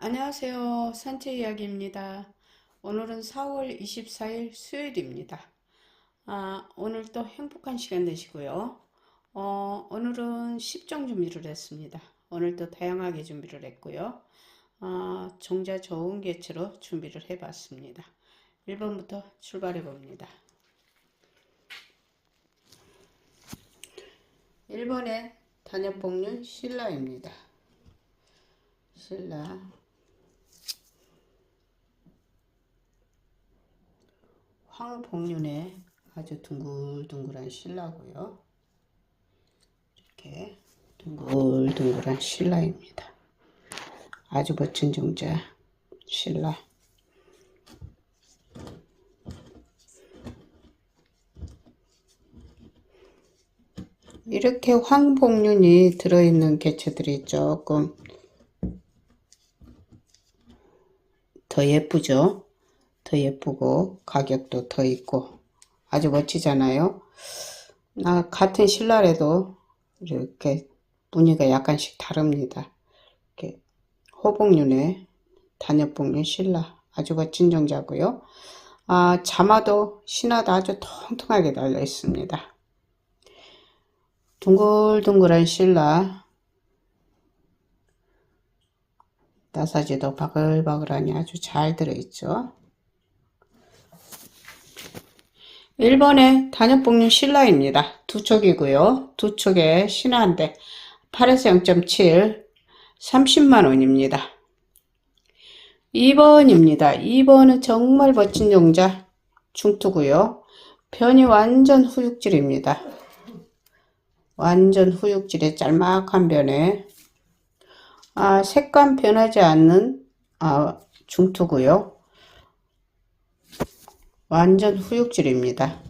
안녕하세요. 산책 이야기입니다. 오늘은 4월 24일 수요일입니다. 아, 오늘 또 행복한 시간 되시고요. 어, 오늘은 10종 준비를 했습니다. 오늘도 다양하게 준비를 했고요. 아, 종자 좋은 개체로 준비를 해봤습니다. 1번부터 출발해 봅니다. 1번에 단엽복륜 신라입니다. 신라 황복륜의 아주 둥글둥글한 신라고요. 이렇게 둥글둥글한 신라입니다. 아주 멋진 종자 신라. 이렇게 황복륜이 들어있는 개체들이 조금 더 예쁘죠? 더 예쁘고 가격도 더 있고 아주 멋지잖아요. 나 같은 신라래도 이렇게 무늬가 약간씩 다릅니다. 이렇게 호복륜의 단엽복륜 신라 아주 멋진 종자고요. 아, 자마도 신화도 아주 통통하게 달려 있습니다. 둥글둥글한 신라 나사지도 바글바글하니 아주 잘 들어있죠. 1번에 단엽복륜 신라입니다. 두 촉이고요. 두 촉에 신화인데 8에서 0.7 30만원입니다. 2번입니다. 2번은 정말 멋진 종자 중투고요. 편이 완전 후육질입니다. 완전 후육질의 짤막한 변에 아, 색감 변하지 않는 아, 중투고요. 완전 후육질입니다.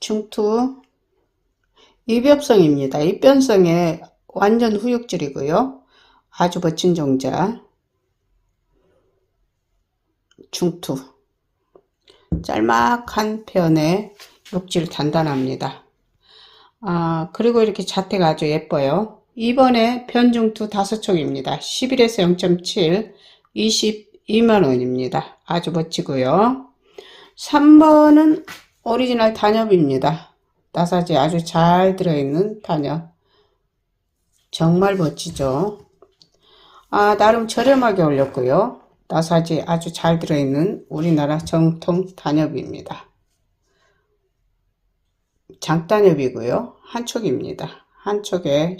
중투 입엽성입니다. 입변성에 완전 후육질이고요. 아주 멋진 종자 중투 짤막한 편에 육질 단단합니다. 아, 그리고 이렇게 자태가 아주 예뻐요. 2번에 편중투 다섯 촉입니다. 11에서 0.7, 22만원입니다. 아주 멋지고요. 3번은 오리지널 단엽입니다. 나사지 아주 잘 들어있는 단엽. 정말 멋지죠. 아, 나름 저렴하게 올렸고요. 나사지 아주 잘 들어있는 우리나라 정통 단엽입니다. 장단엽이고요. 한 촉입니다. 한 촉에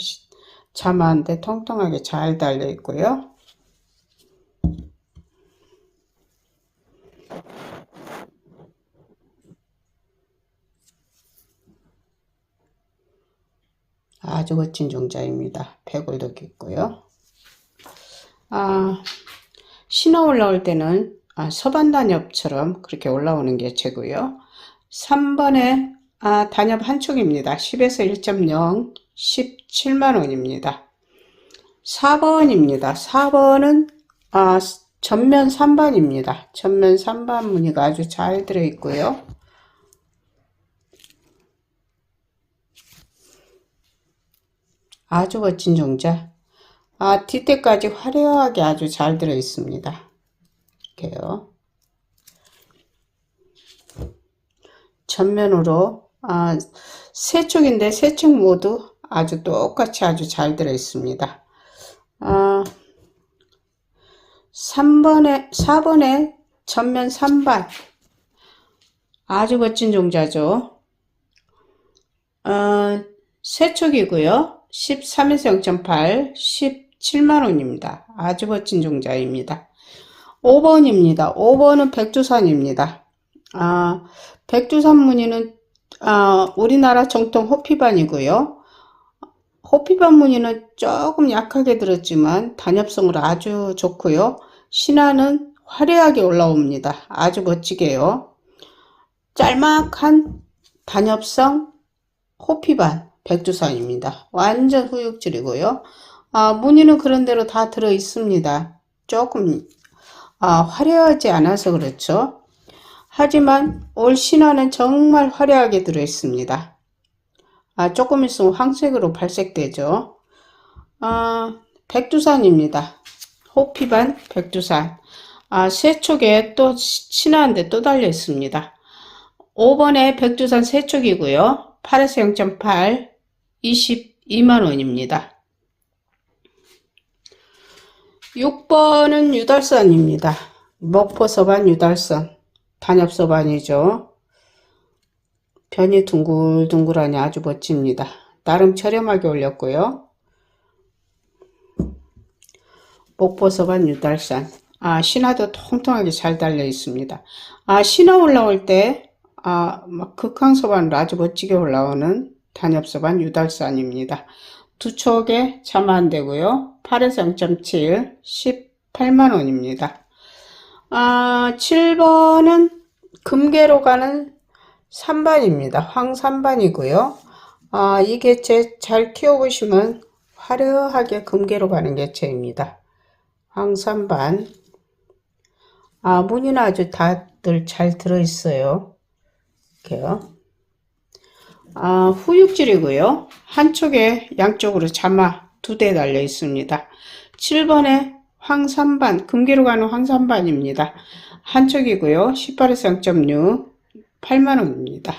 자마한데 통통하게 잘 달려 있고요. 아주 멋진 종자입니다. 배골도 있고요. 아, 신어 올라올 때는 아, 서반단엽처럼 그렇게 올라오는 게 최고요. 3번에 아, 단엽 한 촉입니다. 10에서 1.0, 17만원입니다. 4번입니다. 4번은 아, 전면 3반입니다. 전면 3반 무늬가 아주 잘 들어있고요. 아주 멋진 종자. 아, 뒷대까지 화려하게 아주 잘 들어 있습니다. 이렇게요. 전면으로 아, 세 쪽인데 세쪽 모두 아주 똑같이 아주 잘 들어 있습니다. 아, 3번에 4번에 전면 3반 아주 멋진 종자죠. 어, 세 촉이고요. 13에서 0.8, 17만원입니다. 아주 멋진 종자입니다. 5번입니다. 5번은 백두산입니다. 아, 백두산 무늬는 아, 우리나라 정통 호피반이고요. 호피반 무늬는 조금 약하게 들었지만 단엽성으로 아주 좋고요. 신화는 화려하게 올라옵니다. 아주 멋지게요. 짤막한 단엽성 호피반 백두산입니다. 완전 후육질이고요. 아, 무늬는 그런 대로 다 들어 있습니다. 조금 아, 화려하지 않아서 그렇죠. 하지만 올 신화는 정말 화려하게 들어있습니다. 아, 조금 있으면 황색으로 발색되죠. 아, 백두산입니다. 호피반 백두산. 아, 세촉에 또 신화한데 또 달려 있습니다. 5번에 백두산 세촉이고요. 8에서 0.8, 22만원입니다. 6번은 유달선입니다. 목포서반 유달선. 단엽서반이죠. 변이 둥글둥글하니 아주 멋집니다. 나름 저렴하게 올렸고요. 목포서반 유달산. 아, 신화도 통통하게 잘 달려 있습니다. 아, 신화 올라올 때, 아, 막 극강서반으로 아주 멋지게 올라오는 단엽서반 유달산입니다. 두 촉에 참안 되고요. 8에서 0.7, 18만원입니다. 아, 7번은 금계로 가는 3반입니다. 황3반이고요. 아, 이 개체 잘 키워보시면 화려하게 금계로 가는 개체입니다. 황3반. 아, 무늬는 아주 다들 잘 들어있어요. 이렇게요. 아, 후육질이고요. 한쪽에 양쪽으로 자마 두 대 달려 있습니다. 7번에 황산반, 금기로 가는 황산반입니다. 한쪽이고요. 18에서 0.6, 8만원입니다.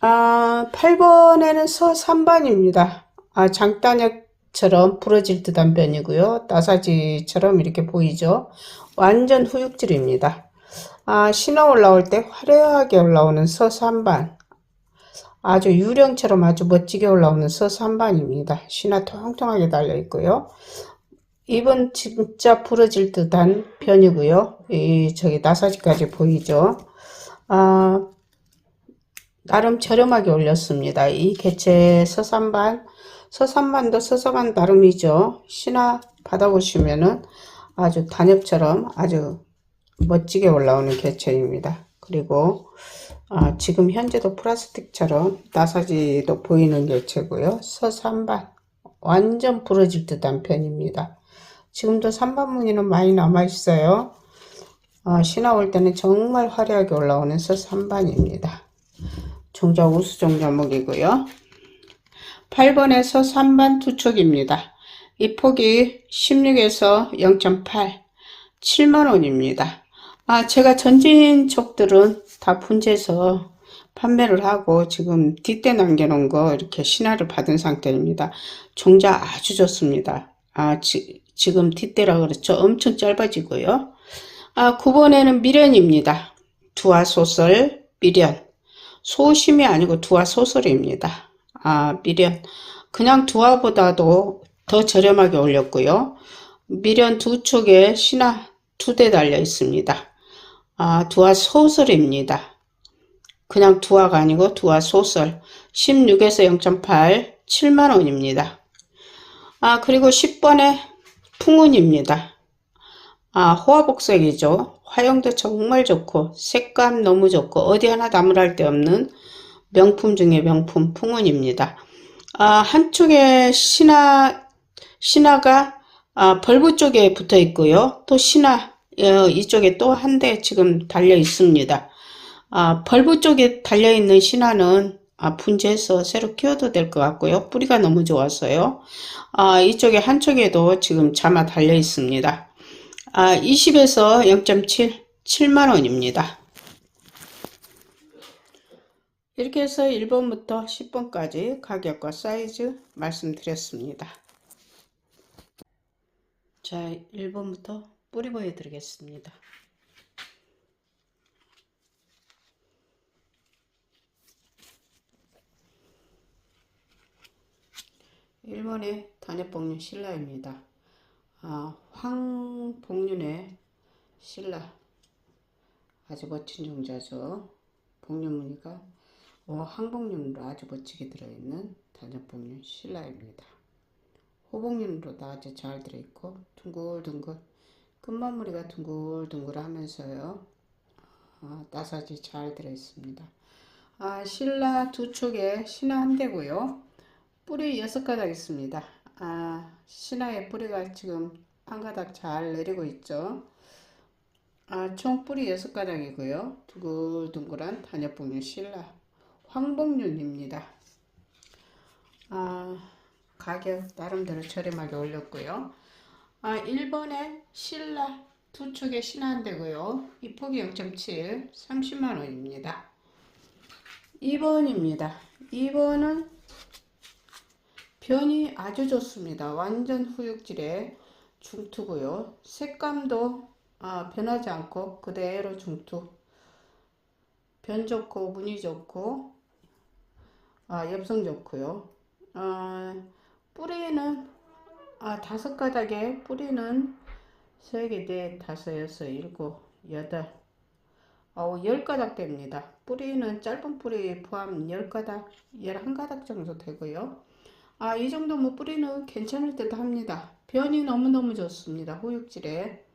아, 8번에는 서산반입니다. 아, 장단역처럼 부러질 듯한 변이고요. 나사지처럼 이렇게 보이죠. 완전 후육질입니다. 아, 신어 올라올 때 화려하게 올라오는 서산반. 아주 유령처럼 아주 멋지게 올라오는 서산반입니다. 신화 통통하게 달려 있고요. 입은 진짜 부러질 듯한 편이고요. 이 저기 나사지까지 보이죠. 아, 나름 저렴하게 올렸습니다. 이 개체 서산반, 서산반도 서산반 나름이죠. 신화 받아보시면은 아주 단엽처럼 아주 멋지게 올라오는 개체입니다. 그리고 아, 지금 현재도 플라스틱처럼 나사지도 보이는 개체고요. 서산반 완전 부러질 듯한 편입니다. 지금도 3반 무늬는 많이 남아 있어요. 아, 신화 올 때는 정말 화려하게 올라오는 서3반입니다. 종자 우수 종자목이고요. 8번에서 3반 두 촉입니다. 이 폭이 16에서 0.8, 7만원입니다. 아, 제가 전진 촉들은 다 분재해서 판매를 하고 지금 뒷대 남겨놓은 거 이렇게 신화를 받은 상태입니다. 종자 아주 좋습니다. 아, 지, 지금 뒷대라 그렇죠. 엄청 짧아지고요. 아, 9번에는 미련입니다. 두화 소설 미련. 소심이 아니고 두화 소설입니다. 아, 미련. 그냥 두화보다도 더 저렴하게 올렸고요. 미련 두 쪽에 신화 두 대 달려 있습니다. 아, 두화 소설입니다. 그냥 두화가 아니고 두화 소설. 16에서 0.8, 7만원입니다. 아, 그리고 10번에 풍운입니다. 아, 호화복색이죠. 화형도 정말 좋고, 색감 너무 좋고, 어디 하나 나무랄 데 없는 명품 중에 명품 풍운입니다. 아, 한쪽에 신화, 신화가 아, 벌브 쪽에 붙어 있고요. 또 신화, 어, 이쪽에 또 한 대 지금 달려 있습니다. 아, 벌브 쪽에 달려 있는 신화는 아, 분재해서 새로 키워도 될 것 같고요. 뿌리가 너무 좋았어요. 아, 이쪽에 한쪽에도 지금 자마 달려 있습니다. 아, 20에서 0.7, 7만원입니다. 이렇게 해서 1번부터 10번까지 가격과 사이즈 말씀드렸습니다. 자, 1번부터 뿌리 보여드리겠습니다. 1번의 단엽복륜 신라입니다. 아, 황복륜의 신라 아주 멋진 종자죠. 복륜 무늬가 어, 황복륜으로 아주 멋지게 들어있는 단엽복륜 신라입니다. 호복륜으로도 아주 잘 들어있고 둥글둥글 끝마무리가 둥글둥글 하면서요. 아, 나사지 잘 들어있습니다. 아, 신라 두 촉에 신화 한 대고요. 뿌리 여섯 가닥 있습니다. 아, 신화의 뿌리가 지금 한 가닥 잘 내리고 있죠. 아, 총 뿌리 6가닥이고요. 둥글둥글한 단엽봉유 신라 황봉윤입니다. 아, 가격 나름대로 저렴하게 올렸고요. 아, 1번에 신라 두 축에 신한대고요. 이 폭이 0.7, 30만 원입니다. 2번입니다. 2번은 변이 아주 좋습니다. 완전 후육질의 중투고요. 색감도 아, 변하지 않고 그대로 중투. 변 좋고 무늬 좋고 아, 엽성 좋고요. 아, 뿌리는 아, 다섯 가닥에 뿌리는 세 개, 넷, 다섯, 여섯, 일곱, 여덟, 아홉, 열 가닥 됩니다. 뿌리는 짧은 뿌리 포함 열 가닥, 열한 가닥 정도 되고요. 아, 이 정도 뭐 뿌리는 괜찮을 듯 합니다. 변이 너무너무 좋습니다. 호육질에.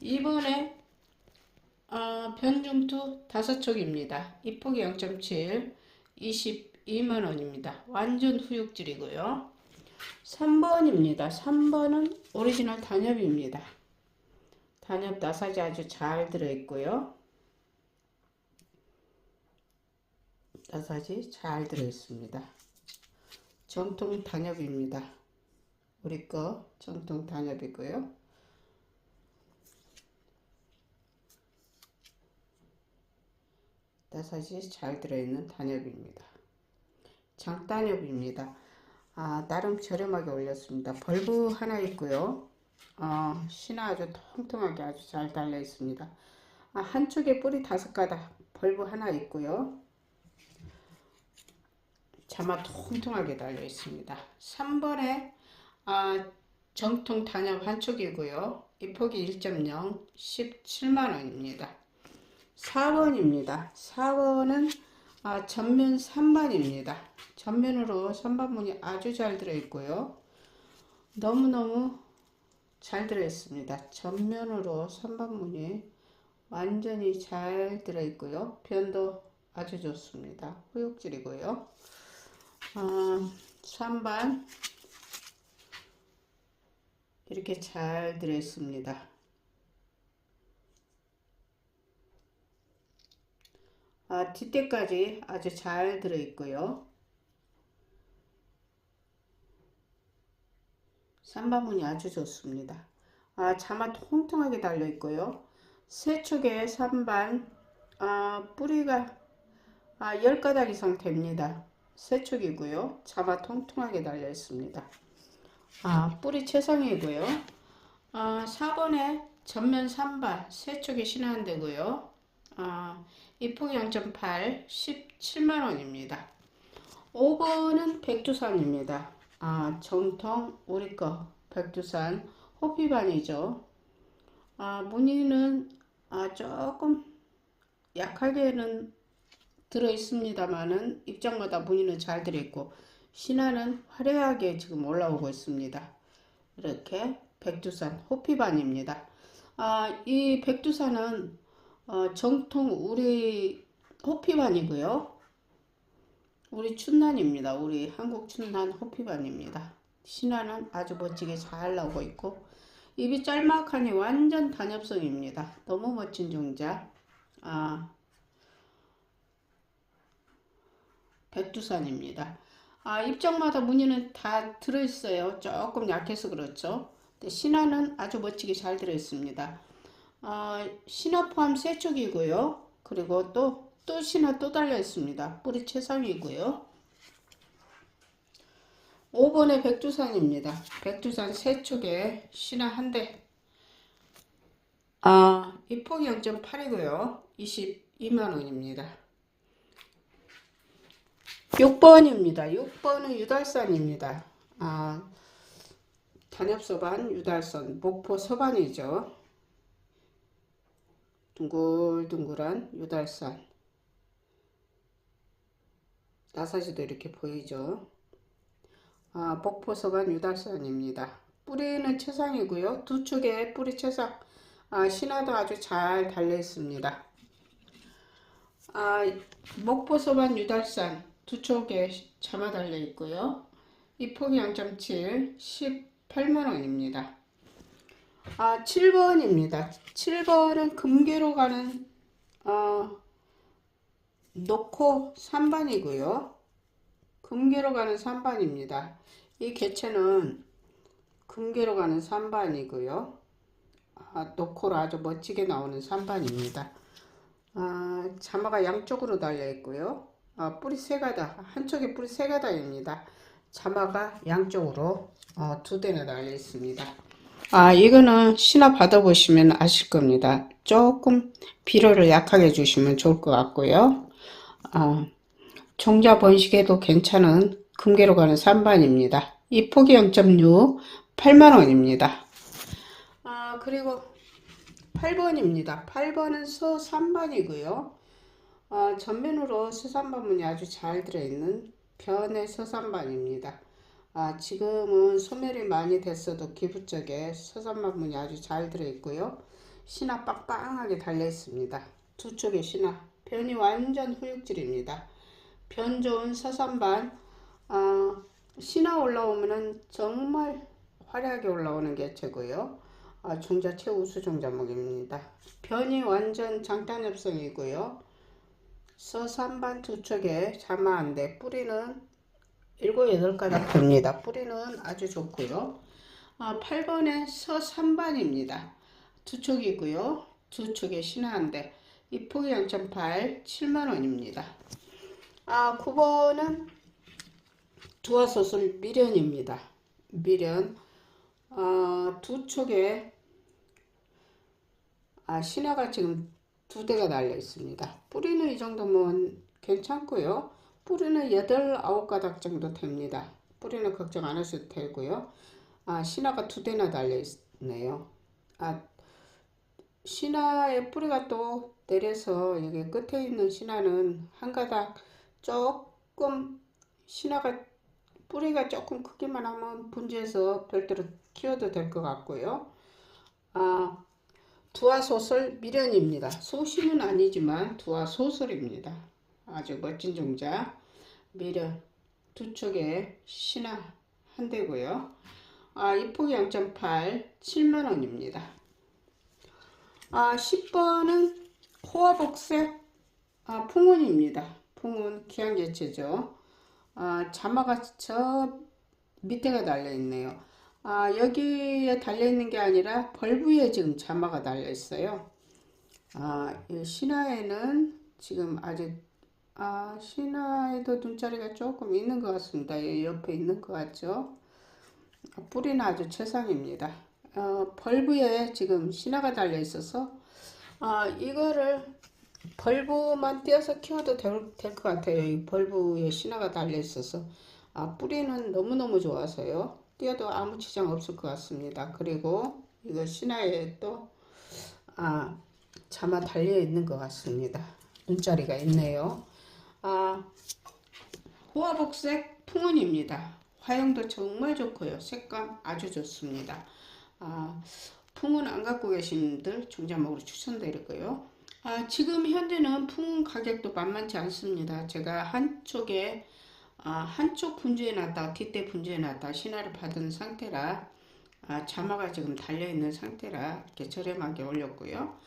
이번에 아, 변중투 다섯 촉입니다. 이 폭이 0.7, 22만 원입니다. 완전 후육질이고요. 3번입니다. 3번은 오리지널 단엽입니다. 단엽 나사지 아주 잘 들어있고요. 나사지 잘 들어있습니다. 정통 단엽입니다. 우리 거 정통 단엽이고요. 나사지 잘 들어있는 단엽입니다. 장단엽입니다. 아, 나름 저렴하게 올렸습니다. 벌브 하나 있고요. 어, 신화 아주 통통하게 아주 잘 달려 있습니다. 아, 한쪽에 뿌리 다섯 가닥 벌브 하나 있고요. 자마 통통하게 달려 있습니다. 3번에 아, 정통 단엽 한쪽이고요. 이 폭이 1.0 17만 원입니다. 4번입니다. 4번은 아, 전면 3반입니다. 전면으로 선반문이 아주 잘 들어있고요. 너무너무 잘 들어있습니다. 전면으로 선반문이 완전히 잘 들어있고요. 변도 아주 좋습니다. 후육질이고요. 어, 3반 이렇게 잘 들어있습니다. 아, 뒷대까지 아주 잘 들어있고요. 삼바문이 아주 좋습니다. 아, 자마 통통하게 달려있고요. 세 축에 3반 아, 뿌리가 아, 10가닥 이상 됩니다. 세 축이고요. 자마 통통하게 달려 있습니다. 아, 뿌리 최상이고요. 아, 4번에 전면 3반 세 축이 신한되고요. 아, 이폭 0.8 17만원입니다. 5번은 백두산입니다. 아, 정통 우리 거 백두산 호피반이죠. 아, 무늬는 아, 조금 약하게는 들어 있습니다만은 입장마다 무늬는 잘 들어 있고 신화는 화려하게 지금 올라오고 있습니다. 이렇게 백두산 호피반입니다. 아, 이 백두산은 어, 정통 우리 호피반이고요. 우리 춘난입니다. 우리 한국 춘난 호피반입니다. 신화는 아주 멋지게 잘 나오고 있고 입이 짤막하니 완전 단엽성입니다. 너무 멋진 종자. 아, 백두산입니다. 아, 입장마다 무늬는 다 들어있어요. 조금 약해서 그렇죠. 신화는 아주 멋지게 잘 들어있습니다. 아, 신화 포함 세 쪽이고요. 그리고 또, 또 신화 또 달려 있습니다. 뿌리 최상이고요. 5번의 백두산입니다. 백두산 세 쪽에 신화 한 대. 아, 이 폭이 0.8이고요. 22만원입니다. 6번입니다. 6번은 유달산입니다. 아, 단엽서반 유달선, 목포 서반이죠. 둥글둥글한 유달산 나사지도 이렇게 보이죠? 아, 복포서반 유달산입니다. 뿌리는 최상이고요. 두 축에 뿌리 최상. 아, 신화도 아주 잘 달려 있습니다. 아, 목포서반 유달산 두 쪽에 자마 달려 있고요 이 폭이 0.7 18만원입니다 아, 7번입니다. 7번은 금괴로 가는 어, 놓고 3반이고요. 금괴로 가는 3반입니다. 이 개체는 금괴로 가는 3반이고요. 아, 놓고로 아주 멋지게 나오는 3반입니다. 아, 자마가 양쪽으로 달려 있고요. 아, 뿌리 세 가닥, 한쪽에 뿌리 세 가닥입니다. 자마가 양쪽으로 어, 두 대나 달려 있습니다. 아, 이거는 신화 받아보시면 아실 겁니다. 조금 비료를 약하게 주시면 좋을 것 같고요. 아, 종자 번식에도 괜찮은 금괴로 가는 3반입니다. 이 폭이 0.6, 8만원입니다. 아, 그리고 8번입니다. 8번은 서 3반이고요. 아, 전면으로 서산반문이 아주 잘 들어있는 변의 서산반입니다. 아, 지금은 소멸이 많이 됐어도 기부 쪽에 서산반문이 아주 잘 들어있고요. 신화 빵빵하게 달려있습니다. 두 쪽의 신화. 변이 완전 후육질입니다. 변 좋은 서산반. 아, 신화 올라오면은 정말 화려하게 올라오는 게 최고요. 아, 종자 최우수 종자목입니다. 변이 완전 장단엽성이고요. 서산반 두 척에 자마한데 뿌리는 7, 8가닥 됩니다. 뿌리는 아주 좋고요. 아, 8번에 서산반입니다. 두 척이고요. 두 척에 신화한데 이 폭이 0.8, 7만원입니다. 아, 9번은 두화소설 미련입니다. 미련. 아, 두 촉에 아, 신화가 지금 두 대가 달려 있습니다. 뿌리는 이 정도면 괜찮고요. 뿌리는 8, 9가닥 정도 됩니다. 뿌리는 걱정 안 하셔도 되고요. 아, 신화가 두 대나 달려 있네요. 아, 신화의 뿌리가 또 내려서 여기 끝에 있는 신화는 한 가닥 조금 신화가 뿌리가 조금 크기만 하면 분지해서 별도로 키워도 될 것 같고요. 아, 두화 소설 미련입니다. 소심은 아니지만 두화 소설입니다. 아주 멋진 종자 미련 두 촉에 신화 한 대고요. 아, 이 폭이 0.8 7만 원입니다. 아, 10번은 호화복색 아, 풍운입니다. 풍운 기한개체죠. 아, 자마가 저 밑에가 달려 있네요. 아, 여기에 달려 있는 게 아니라 벌브에 지금 자마가 달려 있어요. 아, 이 신화에는 지금 아주 아, 신화에도 눈자리가 조금 있는 것 같습니다. 이 옆에 있는 것 같죠? 뿌리는 아주 최상입니다. 어, 벌브에 지금 신화가 달려 있어서 아, 이거를 벌브만 띄어서 키워도 될 것 같아요. 이 벌브에 신화가 달려 있어서 아, 뿌리는 너무너무 좋아서요. 띄어도 아무 지장 없을 것 같습니다. 그리고 이거 신화에 또 아, 자마 달려 있는 것 같습니다. 눈자리가 있네요. 아, 호화복색 풍운입니다. 화형도 정말 좋고요. 색감 아주 좋습니다. 아, 풍운 안 갖고 계신 분들 종자목으로 추천드리고요. 아, 지금 현재는 풍운 가격도 만만치 않습니다. 제가 한쪽에 아, 한쪽 분주에 놨다 뒷대 분주에 놨다 신화를 받은 상태라 아, 자마가 지금 달려있는 상태라 이렇게 저렴하게 올렸고요.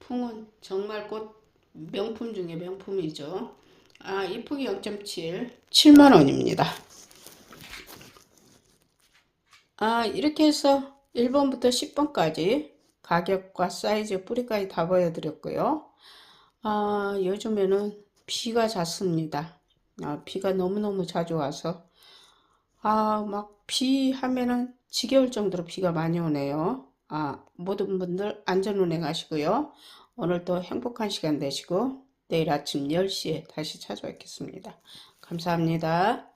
풍은 정말 꽃 명품 중에 명품이죠. 아, 이 폭이 0.7 7만원입니다. 아, 이렇게 해서 1번부터 10번까지 가격과 사이즈, 뿌리까지 다 보여드렸고요. 아, 요즘에는 비가 잦습니다. 아, 비가 너무너무 자주 와서 아, 막 비 하면은 지겨울 정도로 비가 많이 오네요. 아, 모든 분들 안전 운행 하시고요. 오늘도 행복한 시간 되시고 내일 아침 10시에 다시 찾아뵙겠습니다. 감사합니다.